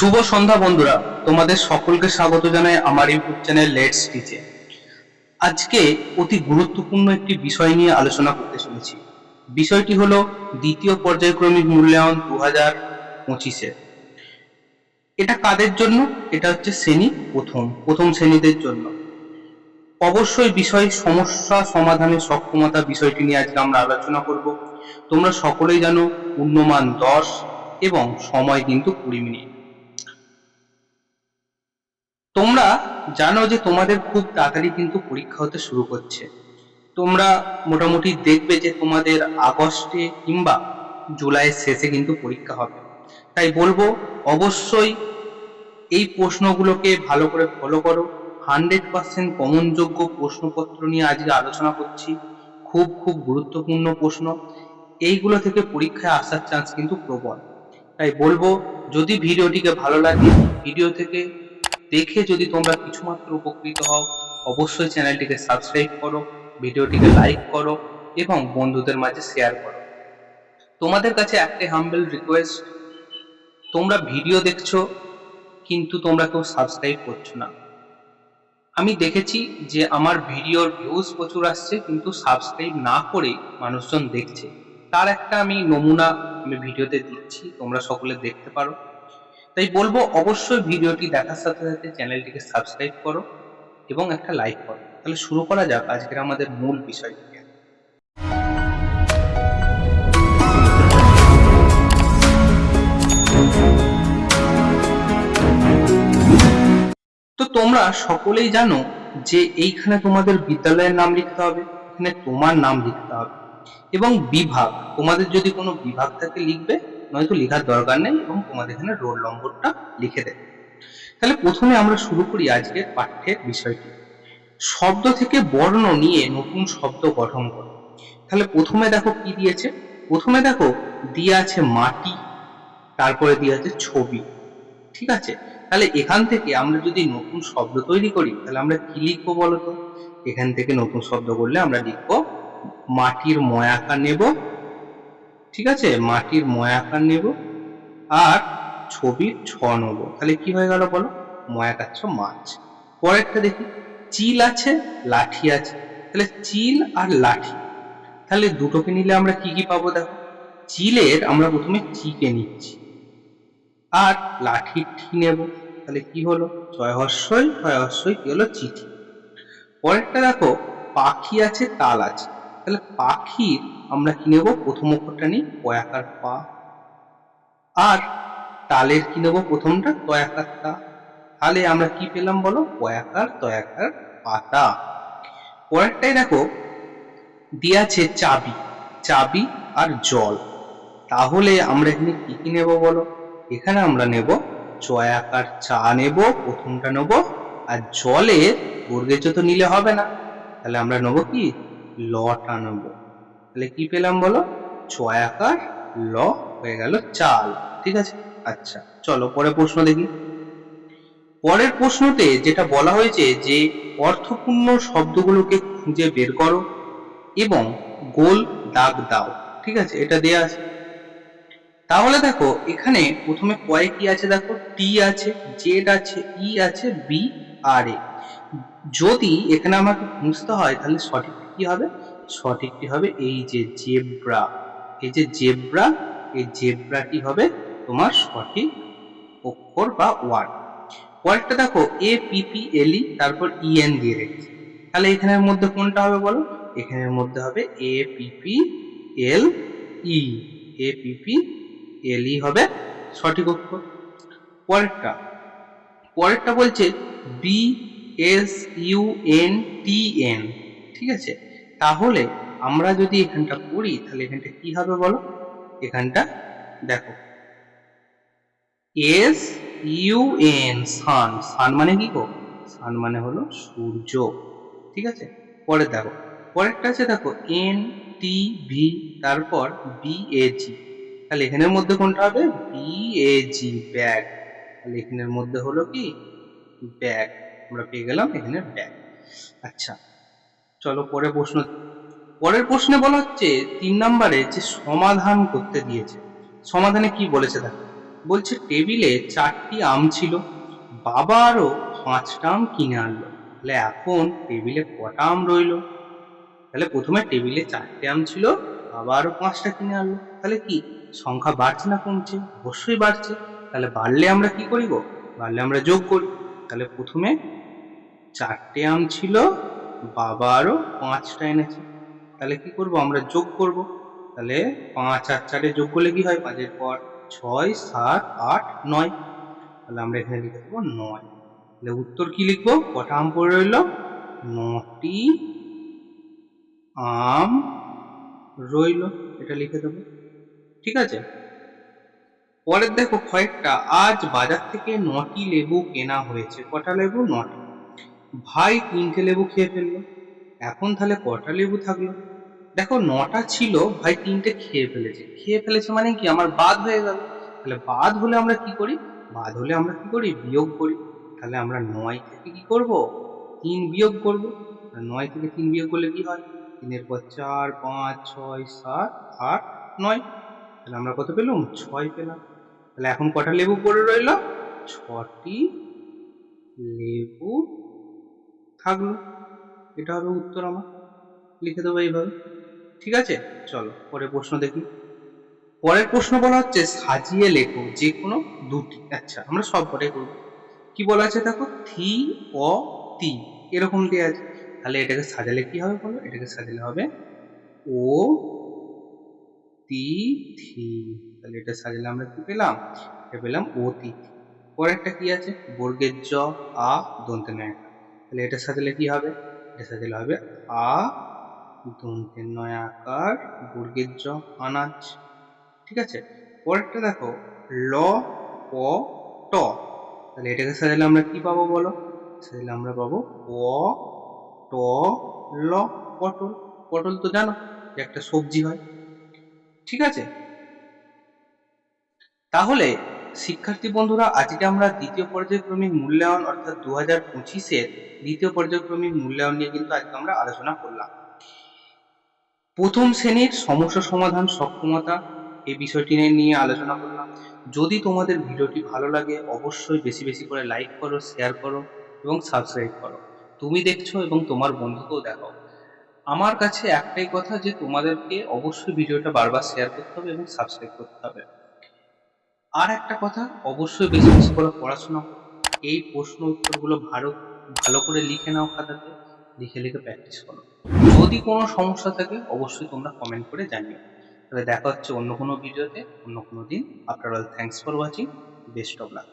শুভ সন্ধ্যা বন্ধুরা, তোমাদের সকলকে স্বাগত জানাই আমার ইউটিউব চ্যানেল লেটস টিচে আজকে অতি গুরুত্বপূর্ণ একটি বিষয় নিয়ে আলোচনা করতে চলেছি। বিষয়টি হলো দ্বিতীয় পর্যায়ক্রমিক মূল্যায়ন দু হাজার পঁচিশে। এটা কাদের জন্য? এটা হচ্ছে শ্রেণি প্রথম প্রথম শ্রেণীদের জন্য। অবশ্যই বিষয় সমস্যা সমাধানের সক্ষমতা বিষয়টি নিয়ে আজকে আমরা আলোচনা করব। তোমরা সকলেই জানো পূর্ণমান দশ এবং সময় কিন্তু কুড়ি মিনিট। তোমরা জানো যে তোমাদের খুব তাড়াতাড়ি কিন্তু পরীক্ষা হতে শুরু করছে। তোমরা মোটামুটি দেখবে যে তোমাদের আগস্টে কিংবা জুলাইয়ের শেষে কিন্তু পরীক্ষা হবে। তাই বলব, অবশ্যই এই প্রশ্নগুলোকে ভালো করে ফলো করো। হান্ড্রেড পার্সেন্ট কমনযোগ্য প্রশ্নপত্র নিয়ে আজকে আলোচনা করছি। খুব খুব গুরুত্বপূর্ণ প্রশ্ন। এইগুলো থেকে পরীক্ষায় আসার চান্স কিন্তু প্রবল। তাই বলব, যদি ভিডিওটিকে ভালো লাগে, ভিডিও থেকে দেখে যদি তোমরা কিছুমাত্র উপকৃত হও, অবশ্যই চ্যানেলটিকে সাবস্ক্রাইব করো, ভিডিওটিকে লাইক করো এবং বন্ধুদের মাঝে শেয়ার করো। তোমাদের কাছে একটাই হাম্বেল রিকোয়েস্ট তোমরা ভিডিও দেখছ, কিন্তু তোমরা কেউ সাবস্ক্রাইব করছ না। আমি দেখেছি যে আমার ভিডিওর ভিউজ প্রচুর আসছে, কিন্তু সাবস্ক্রাইব না করে মানুষজন দেখছে। তার একটা আমি নমুনা আমি ভিডিওতে দিচ্ছি, তোমরা সকলে দেখতে পারো। তাই বলব অবশ্যই ভিডিওটি দেখার সাথে সাথে চ্যানেলটিকে সাবস্ক্রাইব করো এবং একটা লাইক করো। তাহলে শুরু করা যাক আজকের আমাদের মূল বিষয়টিকে। তো তোমরা সকলেই জানো যে এইখানে তোমাদের বিদ্যালয়ের নাম লিখতে হবে, এখানে তোমার নাম লিখতে হবে এবং বিভাগ, তোমাদের যদি কোনো বিভাগ থাকে লিখবে নয়তো লেখার দরকার নেই এবং তোমাদের এখানে রোল নম্বরটা লিখে দেবে। তাহলে প্রথমে আমরা শুরু করি আজকের পাঠ্যের বিষয়টি। শব্দ থেকে বর্ণ নিয়ে নতুন শব্দ গঠন করো। তাহলে প্রথমে দেখো কি দিয়েছে? প্রথমে দেখো দিয়ে আছে মাটি, তারপরে দিয়ে আছে ছবি। ঠিক আছে? তাহলে এখান থেকে আমরা যদি নতুন শব্দ তৈরি করি, তাহলে আমরা কি লিখব বলতো? এখান থেকে নতুন শব্দ করলে আমরা লিখব, মাটির ময়াকা নেব ঠিক আছে? মাটির ময়াকার নেব আর ছবির ছ নেব। তাহলে কি হয়ে গেল বলো? ময়াকার ছ মাছ। পরেরটা দেখি। চিল আছে, লাঠি আছে। তাহলে চিল আর লাঠি। তাহলে দুটোকে নিলে আমরা কি কি পাবো দেখো? চিলের আমরা প্রথমে চিকে নিচ্ছি। আর লাঠির ঠি নেব। তাহলে কি হলো? ছয় হর্ষই ছয় হর্ষই, কি হলো? চিঠি। পরেরটা দেখো, পাখি আছে, তাল আছে। তাহলে পাখির আমরা কি নেব? প্রথম অক্ষরটা নিই পয়াকার পা। আর তালের কি নেব প্রথমটা? তয়াকার তা। তাহলে আমরা কি পেলাম বলো? পয়াকার তয়াকার পাতা পরেরটাই দেখো দিয়ে আছে চাবি চাবি আর জল। তাহলে আমরা এখানে কি কি নেব বলো? এখানে আমরা নেব চয়াকার চা নেব, প্রথমটা নেব। আর জলের বর্গের তো নিলে হবে না, তাহলে আমরা নেব কি? লটা নেব তাহলে কি পেলাম বলো? ছয়াকার ল হয়ে গেল চাল। ঠিক আছে? আচ্ছা চলো পরে প্রশ্ন দেখি। পরের প্রশ্নতে যেটা বলা হয়েছে যে, অর্থপূর্ণ শব্দগুলোকে খুঁজে বের করো এবং গোল দাগ দাও। ঠিক আছে? এটা দেয়া আছে। তাহলে দেখো, এখানে প্রথমে কয়ে কি আছে দেখো। টি আছে জেড আছে ই আছে বি আর এ যদি এখানে আমাকে খুঁজতে হয়, তাহলে সঠিক কি হবে? সঠিকটি হবে? এই যে জেব্রা, এই যে জেব্রা, এই জেব্রাটি হবে? তোমার সঠিক অক্ষর বা ওয়ার্ড। পরেরটা দেখো, এ পিপি এলই তারপর ইএন দিয়ে রেখেছি। তাহলে এখানের মধ্যে কোনটা হবে বলো? এখানের মধ্যে হবে এ পিপি এল ই। এ পিপি এল ই হবে সঠিক অক্ষর। পরেরটা পরেরটা বলছে B S U N T N, ঠিক আছে? তাহলে আমরা যদি এখানটা করি, তাহলে এখানটা কি হবে বলো? এখানটা দেখো। S U N sun sun মানে কি গো? সান মানে হলো সূর্য। ঠিক আছে? পরে দেখো। পরেরটা আছে দেখো এন টি ভি তারপর বি এ জি তাহলে এখানের মধ্যে কোনটা হবে? বি এ জি ব্যাগ তাহলে এখানের মধ্যে হলো কি? ব্যাগ আমরা পেয়ে গেলাম এখানে ব্যাগ আচ্ছা। চলো পরে প্রশ্ন পরের প্রশ্নে বলা হচ্ছে, তিন নম্বরে যে সমাধান করতে দিয়েছে, সমাধানে কি বলেছে দেখো। বলছে, টেবিলে চারটি আম ছিল, বাবা আরও পাঁচটা আম কিনে আনলো। তাহলে এখন টেবিলে কটা আম রইল? তাহলে প্রথমে টেবিলে চারটে আম ছিল, বাবা আরও পাঁচটা কিনে আনলো। তাহলে কি, সংখ্যা বাড়ছে না কমছে? অবশ্যই বাড়ছে। তাহলে বাড়লে আমরা কি করি গো বাড়লে আমরা যোগ করি। তাহলে প্রথমে চারটে আম ছিল বাবা আরও পাঁচটা এনেছে। তাহলে কি করব? আমরা যোগ করব। তাহলে পাঁচ আর চারে যোগ করলে কি হয়? পাঁচের পর ছয়, সাত, আট, নয়। তাহলে আমরা এখানে লিখে দেবো নয়। তাহলে উত্তর কি লিখব? কটা আম পড়ে রইল? নটি আম রইল। এটা লিখে দেবো। ঠিক আছে? পরের দেখো কয়েকটা। আজ বাজার থেকে নটি লেবু কেনা হয়েছে। কটা লেবু? নটি। ভাই তিনটে লেবু খেয়ে ফেলল। এখন তাহলে কটা লেবু থাকল? দেখো, নটা ছিল, ভাই তিনটে খেয়ে ফেলেছে। খেয়ে ফেলেছে মানে কি? আমার বাদ হয়ে গেল। তাহলে বাদ হলে আমরা কি করি? বাদ হলে আমরা কি করি? বিয়োগ করি। তাহলে আমরা নয় থেকে কি করব? তিন বিয়োগ করব। নয় থেকে তিন বিয়োগ করলে কি হয়? তিনের পর চার, পাঁচ, ছয়, সাত, আট, নয়। তাহলে আমরা কত পেলাম? ছয় পেলাম। তাহলে এখন কটা লেবু পড়ে রইল? ছটি লেবু থাকল। এটা হবে উত্তর আমার। লিখে দেবো এইভাবে। ঠিক আছে? চলো, পরের প্রশ্ন দেখি। পরের প্রশ্ন বলা হচ্ছে, সাজিয়ে লেখো যে কোনো দুটি। আচ্ছা আমরা সব কটাই করব। কি বলা আছে দেখো? থি, অ, তি। এরকম দেওয়া আছে। তাহলে এটাকে সাজালে কি হবে বলো? এটাকে সাজালে হবে ও, তি, থি। তাহলে এটা সাজালে আমরা কি পেলাম? এটা পেলাম ও, তি পরেরটা কি আছে? বর্গের জ, আ, দন্তে নয় তাহলে এটা সাজালে কি হবে? এটা সাজালে হবে আ দন্তের নয় আকার, বর্গের জ আনাজ। ঠিক আছে? পরেরটা দেখো, ল, প, ট। তাহলে এটাকে সাজালে আমরা কি পাবো বলো? সাজালে আমরা পাবো প ট, ল, পটল। পটল তো জানো যে একটা সবজি হয়। ঠিক আছে? তাহলে শিক্ষার্থী বন্ধুরা, আজকে আমরা দ্বিতীয় পর্যায়ক্রমিক মূল্যায়ন, অর্থাৎ দু হাজার পঁচিশের দ্বিতীয় পর্যায়ক্রমিক মূল্যায়ন নিয়ে কিন্তু আজকে আমরা আলোচনা করলাম। প্রথম শ্রেণির সমস্যা সমাধান সক্ষমতা এই বিষয়টি নিয়ে আলোচনা করলাম। যদি তোমাদের ভিডিওটি ভালো লাগে, অবশ্যই বেশি বেশি করে লাইক করো, শেয়ার করো এবং সাবস্ক্রাইব করো। তুমি দেখছ এবং তোমার বন্ধুকেও দেখাও। আমার কাছে একটাই কথা যে, তোমাদেরকে অবশ্যই ভিডিওটা বারবার শেয়ার করতে হবে এবং সাবস্ক্রাইব করতে হবে। আর একটা কথা অবশ্যই বেশি বেশি করে পড়াশোনা। এই প্রশ্ন উত্তরগুলো ভালো ভালো করে লিখে নাও খাতাতে, লিখে লিখে প্র্যাকটিস করো। যদি কোনো সমস্যা থাকে, অবশ্যই তোমরা কমেন্ট করে জানিও। তাহলে দেখা হচ্ছে অন্য কোনো ভিডিওতে অন্য কোনো দিন। After all thanks for watching best of luck